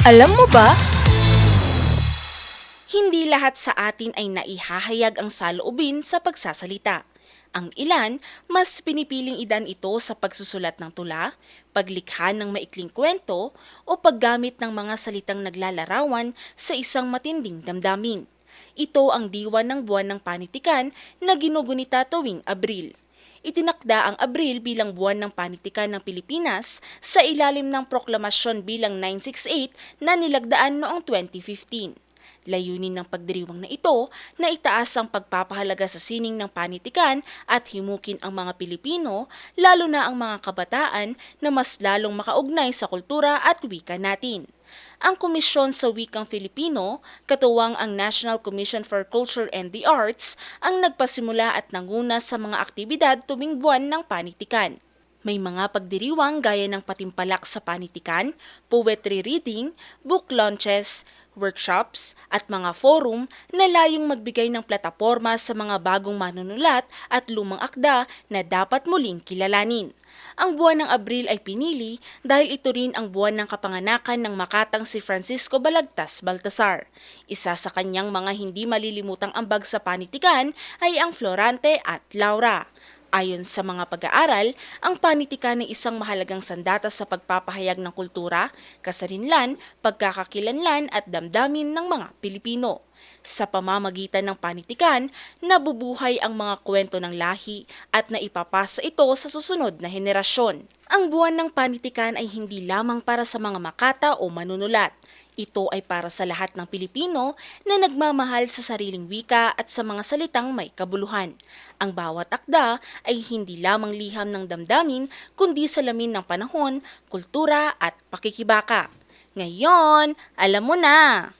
Alam mo ba? Hindi lahat sa atin ay naihahayag ang saloobin sa pagsasalita. Ang ilan, mas pinipiling idan ito sa pagsusulat ng tula, paglikha ng maikling kwento, o paggamit ng mga salitang naglalarawan sa isang matinding damdamin. Ito ang diwa ng buwan ng panitikan na ginugunita tuwing Abril. Itinakda ang Abril bilang buwan ng panitikan ng Pilipinas sa ilalim ng proklamasyon bilang 968 na nilagdaan noong 2015. Layunin ng pagdiriwang na ito na itaas ang pagpapahalaga sa sining ng panitikan at himukin ang mga Pilipino, lalo na ang mga kabataan na mas lalong makaugnay sa kultura at wika natin. Ang Komisyon sa Wikang Filipino, katuwang ang National Commission for Culture and the Arts, ang nagpasimula at nanguna sa mga aktibidad tuwing buwan ng panitikan. May mga pagdiriwang gaya ng patimpalak sa panitikan, poetry reading, book launches, workshops at mga forum na layong magbigay ng plataporma sa mga bagong manunulat at lumang akda na dapat muling kilalanin. Ang buwan ng Abril ay pinili dahil ito rin ang buwan ng kapanganakan ng makatang si Francisco Balagtas Baltasar. Isa sa kanyang mga hindi malilimutang ambag sa panitikan ay ang Florante at Laura. Ayon sa mga pag-aaral, ang panitikan ay isang mahalagang sandata sa pagpapahayag ng kultura, kasarinlan, pagkakakilanlan at damdamin ng mga Pilipino. Sa pamamagitan ng panitikan, nabubuhay ang mga kwento ng lahi at naipapasa ito sa susunod na henerasyon. Ang buwan ng panitikan ay hindi lamang para sa mga makata o manunulat. Ito ay para sa lahat ng Pilipino na nagmamahal sa sariling wika at sa mga salitang may kabuluhan. Ang bawat akda ay hindi lamang liham ng damdamin kundi salamin ng panahon, kultura at pakikibaka. Ngayon, alam mo na!